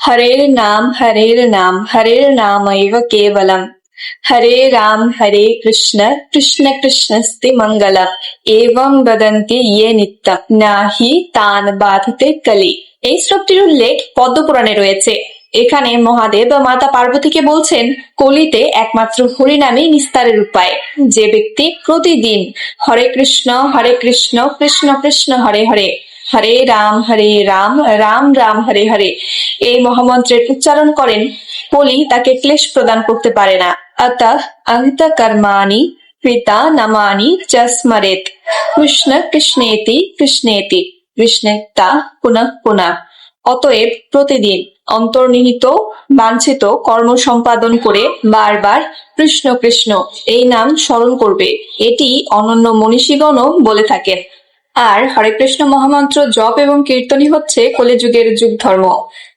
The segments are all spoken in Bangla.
हरेर नाम हरेर नाम हरेर नामैव केवलम् हरे राम हरे कृष्ण कृष्ण कृष्णस्ति मङ्गलम् एवं वदन्ति ये নিত্যম নাহি তান বাধতে কলি এই শ্লোকটির উল্লেখ পদ্মপুরাণে রয়েছে এখানে মহাদেব বা মাতা পার্বতীকে বলছেন কলিতে একমাত্র হরিনামই নিস্তারের উপায় যে ব্যক্তি প্রতিদিন হরে কৃষ্ণ হরে কৃষ্ণ কৃষ্ণ কৃষ্ণ হরে হরে হরে রাম হরে রাম রাম রাম, হরে হরে। এই মহামন্ত্রের উচ্চারণ করেন পলি তাকে ক্লেশ প্রদান করতে পারে না। অত অন্ত কর্মানি পিতা নামানি চ স্মরেত। কৃষ্ণ কৃষ্ণেতি কৃষ্ণেতি কৃষ্ণেতা পুনঃ পুনঃ। অতএব প্রতিদিন অন্তর্নিহিত, বাঞ্ছিত কর্ম সম্পাদন করে বারবার কৃষ্ণ কৃষ্ণ, এই নাম স্মরণ করবে। এটি অনন্য মনীষীগণও বলে থাকেন। আর হরে কৃষ্ণ মহামন্ত্র জপ এবং কীর্তনই হচ্ছে কলিযুগের যুগ ধর্ম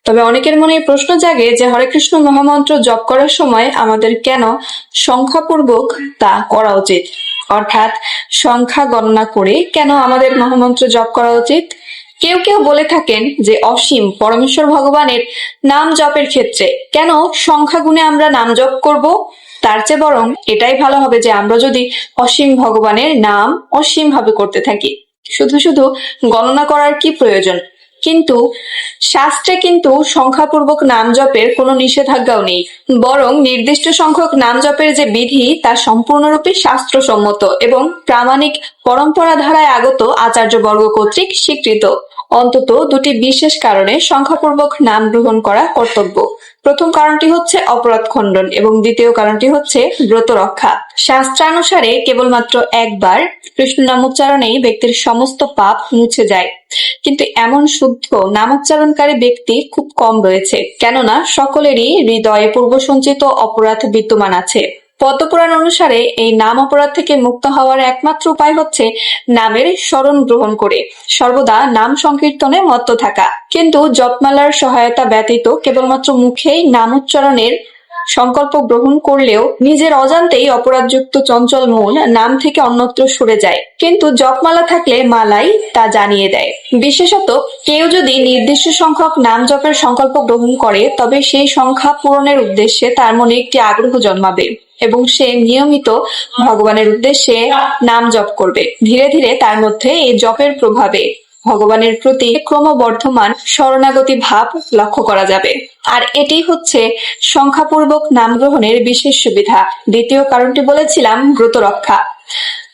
তবে অনেকের মনে প্রশ্ন জাগে যে হরে কৃষ্ণ মহামন্ত্র জপ করার সময় আমাদের কেন সংখ্যাপূর্বক তা করা উচিত? অর্থাৎ সংখ্যা গণনা করে কেন আমাদের মহামন্ত্র জপ করা উচিত? কেউ কেউ বলে থাকেন যে অসীম পরমেশ্বর ভগবানের নাম জপের ক্ষেত্রে কেন সংখ্যা গুণে আমরা নাম জপ করব? তার চেয়ে বরং এটাই ভালো হবে যে আমরা যদি অসীম ভগবানের নাম অসীম ভাবে করতে থাকি। শুধু শুধু গণনা করার কি প্রয়োজন? কিন্তু শাস্ত্রে কিন্তু সংখ্যাপূর্বক নাম জপের কোনো নিষেধাজ্ঞাও নেই। বরং নির্দিষ্ট সংখ্যক নাম জপের যে বিধি, তা সম্পূর্ণরূপে শাস্ত্রসম্মত এবং প্রামাণিক পরম্পরা ধারায় আগত আচার্যবর্গ কর্তৃক স্বীকৃত। অন্তত দুটি বিশেষ কারণে সংখ্যাপূর্বক নাম গ্রহণ করা কর্তব্য। প্রথম কারণটি হচ্ছে অপরাধ খণ্ডন এবং দ্বিতীয় কারণটি হচ্ছে ব্রত রক্ষা। শাস্ত্রানুসারে কেবলমাত্র একবার কৃষ্ণ নামোচ্চারণেই ব্যক্তির সমস্ত পাপ মুছে যায়। কিন্তু এমন শুদ্ধ নামোচ্চারণকারী ব্যক্তি খুব কম রয়েছে। কেননা সকলেরই হৃদয়ে পূর্ব সঞ্চিত অপরাধ বিদ্যমান আছে। পদ্মপুরাণ অনুসারে এই নাম অপরাধ থেকে মুক্ত হওয়ার একমাত্র উপায় হচ্ছে নামের স্মরণ গ্রহণ করে। সর্বদা নাম সংকীর্তনে মত্ত থাকা। কিন্তু জপমালার সহায়তা ব্যতীত কেবলমাত্র মুখেই নাম উচ্চারণের সংকল্প গ্রহণ করলেও নিজের অজান্তেই অপরাধযুক্ত চঞ্চল মন নাম থেকে অন্যত্র সরে যায়। কিন্তু জপমালা থাকলে মালাই তা জানিয়ে দেয়। বিশেষত কেউ যদি নির্দিষ্ট সংখ্যক নাম জপের সংকল্প গ্রহণ করে, তবে সেই সংখ্যা পূরণের উদ্দেশ্যে তার মনে একটি আগ্রহ জন্মাবে এবং সে নিয়মিত ভগবানের উদ্দেশ্যে নাম জপ করবে। ধীরে ধীরে তার মধ্যে এই জপের প্রভাবে ভগবানের প্রতি ক্রমবর্ধমান শরণাগতি ভাব লক্ষ্য করা যাবে। আর এটি হচ্ছে সংখ্যাপূর্বক নাম গ্রহণের বিশেষ সুবিধা। দ্বিতীয় কারণটি বলেছিলাম ব্রত রক্ষা।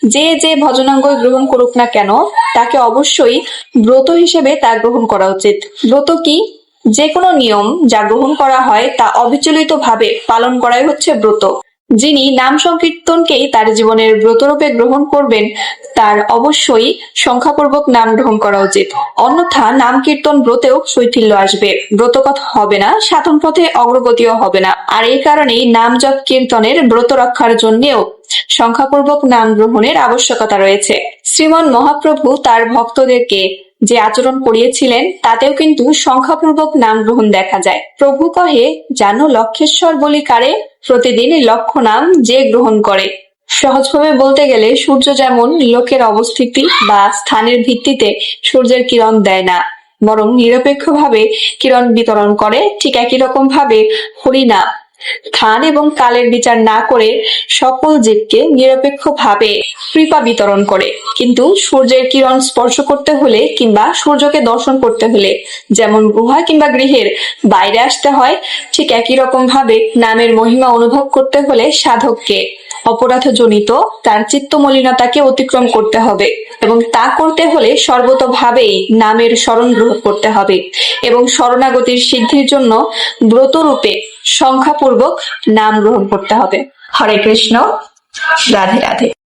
যে যে ভজনাঙ্গ গ্রহণ করুক না কেন, তাকে অবশ্যই ব্রত হিসেবে তা গ্রহণ করা উচিত। ব্রত কি? যে কোনো নিয়ম যা গ্রহণ করা হয় তা অবিচলিত ভাবে পালন করাই হচ্ছে ব্রত। যিনি নাম সংকীর্তনকেই তার জীবনের ব্রতরূপে গ্রহণ করবেন, তার অবশ্যই সংখ্যাপূর্বক নাম গ্রহণ করা উচিত। অন্যথা নাম কীর্তন ব্রতেও শৈথিল্য আসবে। ব্রতকথ হবে না, সাধন পথে অগ্রগতিও হবে না। আর এই কারণেই নাম জপ কীর্তনের ব্রত রক্ষার জন্যেও সংখ্যাপূর্বক নাম গ্রহণের আবশ্যকতা রয়েছে। শ্রীমন মহাপ্রভু তার ভক্তদেরকে যে আচরণ করিয়েছিলেন, তাতেও কিন্তু সংখ্যাপূর্বক নাম গ্রহণ দেখা যায়। প্রভু কহে, জানো লক্ষেশ্বর বলি কারে? প্রতিদিন লক্ষ নাম যে গ্রহণ করে। সহজভাবে বলতে গেলে সূর্য যেমন লোকের অবস্থিতি বা স্থানের ভিত্তিতে সূর্যের কিরণ দেয় না, বরং নিরপেক্ষভাবে কিরণ বিতরণ করে, ঠিক একই রকম ভাবে হরিনাম স্থান এবং কালের বিচার না করে সকল জীবকে নিরপেক্ষভাবে কৃপা বিতরণ করে। কিন্তু সূর্যের কিরণ স্পর্শ করতে হলে কিংবা সূর্যকে দর্শন করতে হলে যেমন গুহা কিংবা গৃহের বাইরে আসতে হয়, ঠিক একই রকম ভাবে নামের মহিমা অনুভব করতে হলে সাধককে অপরাধ জনিত তার চিত্ত মলিনতাকে অতিক্রম করতে হবে এবং তা করতে হলে সর্বতভাবেই নামের স্মরণ গ্রহণ করতে হবে এবং শরণাগতির সিদ্ধির জন্য ব্রতরূপে সংখ্যাপূর্বক নাম গ্রহণ করতে হবে। হরে কৃষ্ণ রাধে রাধে।